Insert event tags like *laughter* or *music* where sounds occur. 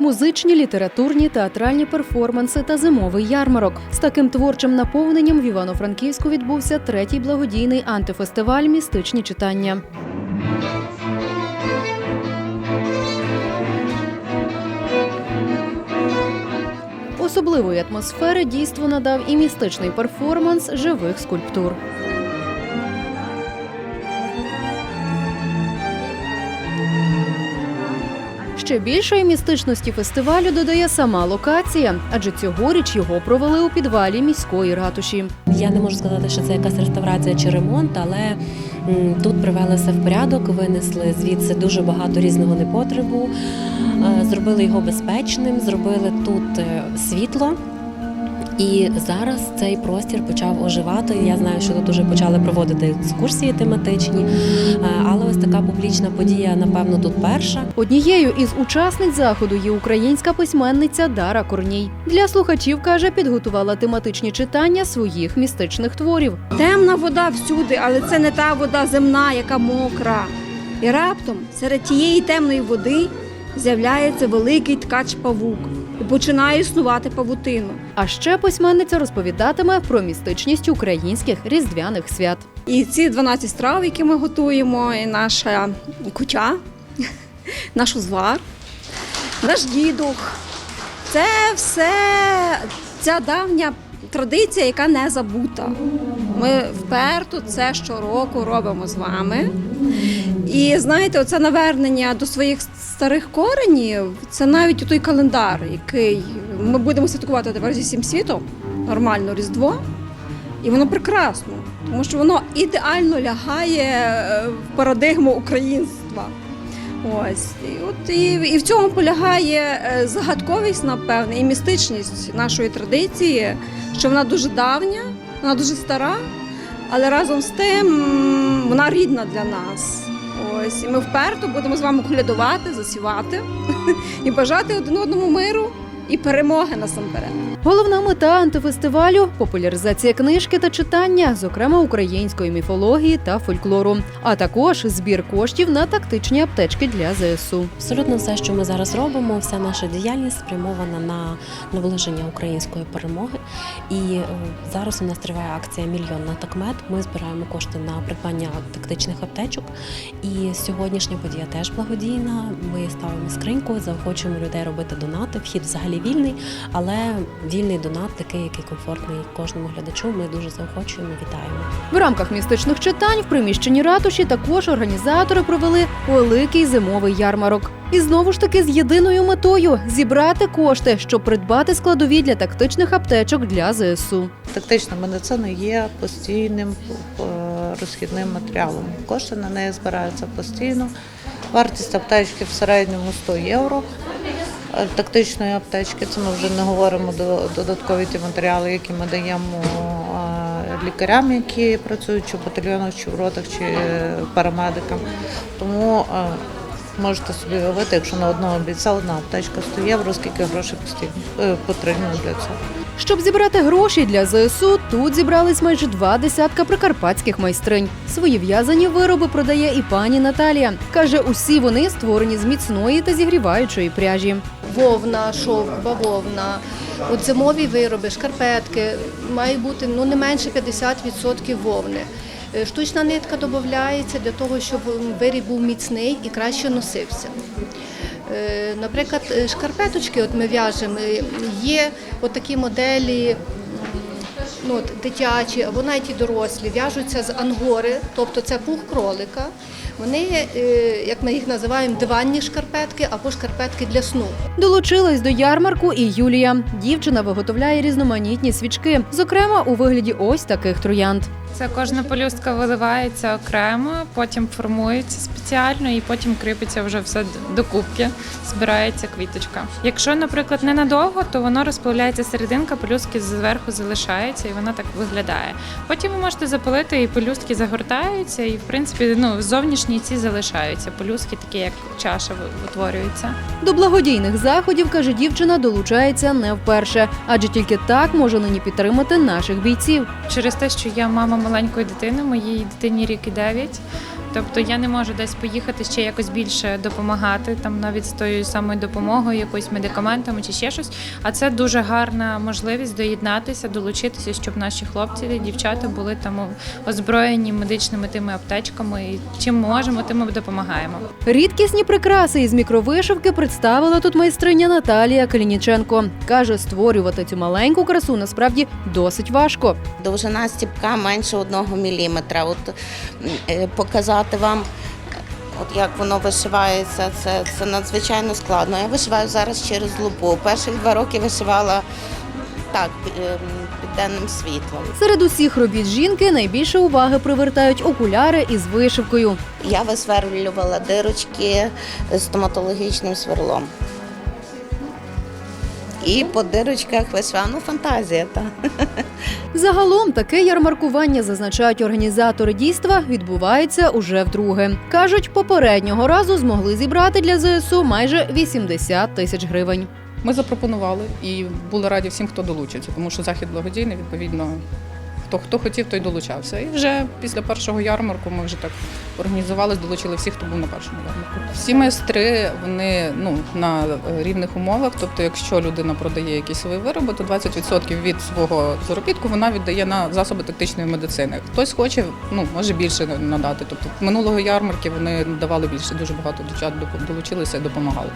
Музичні, літературні, театральні перформанси та зимовий ярмарок. З таким творчим наповненням в Івано-Франківську відбувся третій благодійний антифестиваль Містичні читання. Особливої атмосфери дійство надав і містичний перформанс живих скульптур. Ще більшої містичності фестивалю додає сама локація, адже цьогоріч його провели у підвалі міської ратуші. Я не можу сказати, що це якась реставрація чи ремонт, але тут привели все в порядок, винесли звідси дуже багато різного непотребу, е, зробили його безпечним, зробили тут е, світло. І зараз цей простір почав оживати. Я знаю, що тут вже почали проводити екскурсії тематичні, е, але ось така публічна подія, напевно, тут перша. Однією із учасниць заходу є українська письменниця Дара Корній. Для слухачів каже, підготувала тематичні читання своїх містичних творів. Темна вода всюди, але це не та вода земна, яка мокра. І раптом серед тієї темної води з'являється великий ткач павук і починає існувати павутину. А ще письменниця розповідатиме про містичність українських різдвяних свят. І ці 12 страв, які ми готуємо, і наша кутя, наш узвар, наш дідух. Це все ця давня традиція, яка не забута. Ми вперто це щороку робимо з вами. І знаєте, оце навернення до своїх старих коренів це навіть той календар, який ми будемо святкувати тепер зі всім світом, нормально Різдво. І воно прекрасно, тому що воно ідеально лягає е, в парадигму українства. Ось і от і, і в цьому полягає е, загадковість, напевне, і містичність нашої традиції, що вона дуже давня, вона дуже стара, але разом з тим вона рідна для нас. Ось і ми вперто будемо з вами колядувати, засівати *laughs* і бажати один одному миру і перемоги насамперед. Головна мета антифестивалю популяризація книжки та читання, зокрема української міфології та фольклору, а також збір коштів на тактичні аптечки для ЗСУ. Абсолютно все, що ми зараз робимо, вся наша діяльність спрямована на наближення української перемоги. І е, зараз у нас триває акція Мільйон на такмет. Ми збираємо кошти на придбання тактичних аптечок. І сьогоднішня подія теж благодійна. Ми ставимо скриньку, заохочуємо людей робити донати. Вхід взагалі вільний, але вільний донат, такий, який комфортний кожному глядачу. Ми дуже заохочуємо, вітаємо. В рамках містичних читань в приміщенні ратуші також організатори провели великий зимовий ярмарок. І знову ж таки з єдиною метою зібрати кошти, щоб придбати складові для тактичних аптечок для ЗСУ. Тактична медицина є постійним е, розхідним матеріалом. Кошти на неї збираються постійно. Вартість аптечки в середньому 100 євро. Тактичної аптечки це ми вже не говоримо до додаткові ті матеріали, які ми даємо лікарям, які працюють чи в батальйонах, чи в ротах, чи е, парамедикам. Тому е, можете собі уявити, якщо на одного бійця одна аптечка 100 євро, скільки грошей постійно е, потрібно для цього. Щоб зібрати гроші для ЗСУ, тут зібрались майже два десятка прикарпатських майстринь. Свої в'язані вироби продає і пані Наталія. Каже, усі вони створені з міцної та зігріваючої пряжі. вовна, шовк, бавовна, от зимові вироби, шкарпетки, має бути ну, не менше 50% вовни. Е, Штучна нитка додається для того, щоб виріб був міцний і краще носився. Е, Наприклад, е, шкарпеточки, от ми в'яжемо, е, є от такі моделі ну, от, дитячі або навіть і дорослі, в'яжуться з ангори, тобто це пух кролика. Вони, як ми їх називаємо, диванні шкарпетки або шкарпетки для сну. Долучилась до ярмарку і Юлія. Дівчина виготовляє різноманітні свічки, зокрема у вигляді ось таких троянд. Це кожна пелюстка виливається окремо, потім формується спеціально і потім кріпиться вже все докупки, збирається квіточка. Якщо, наприклад, ненадовго, то воно розплавляється серединка, пелюстки зверху залишаються і воно так виглядає. Потім ви можете запалити і пелюстки загортаються, і в принципі ну, зовнішні ці залишаються. Пелюстки такі, як чаша утворюються. До благодійних заходів, каже дівчина, долучається не вперше, адже тільки так може нині підтримати наших бійців. Через те, що я мама маленької дитини, моїй дитині рік і дев'ять. Тобто я не можу десь поїхати ще якось більше допомагати, там навіть з тою самою допомогою, якоюсь медикаментами чи ще щось. А це дуже гарна можливість доєднатися, долучитися, щоб наші хлопці і дівчата були там озброєні медичними тими аптечками. І чим можемо, тим ми допомагаємо. Рідкісні прикраси із мікровишивки представила тут майстриня Наталія Калініченко. Каже, створювати цю маленьку красу насправді досить важко. Довжина стіпка менше одного міліметра. От е, показати вам, от як воно вишивається, це, це надзвичайно складно. Я вишиваю зараз через лупу. Перших два роки вишивала так, під, е, під денним світлом. Серед усіх робіт жінки найбільше уваги привертають окуляри із вишивкою. Я висверлювала дирочки стоматологічним сверлом. І по дирочках вишивала, ну фантазія, та. Загалом таке ярмаркування, зазначають організатори дійства, відбувається уже вдруге. Кажуть, попереднього разу змогли зібрати для ЗСУ майже 80 тисяч гривень. Ми запропонували і були раді всім, хто долучиться, тому що захід благодійний, відповідно, хто хто хотів, той долучався. І вже після першого ярмарку ми вже так організували, долучили всіх, хто був на першому ярмарку. Всі майстри вони ну на е, рівних умовах. Тобто, якщо людина продає якісь свої вироби, то 20% від свого заробітку вона віддає на засоби тактичної медицини. Хтось хоче, ну може більше надати. Тобто минулого ярмарки вони давали більше. Дуже багато дівчат долучилися і допомагали.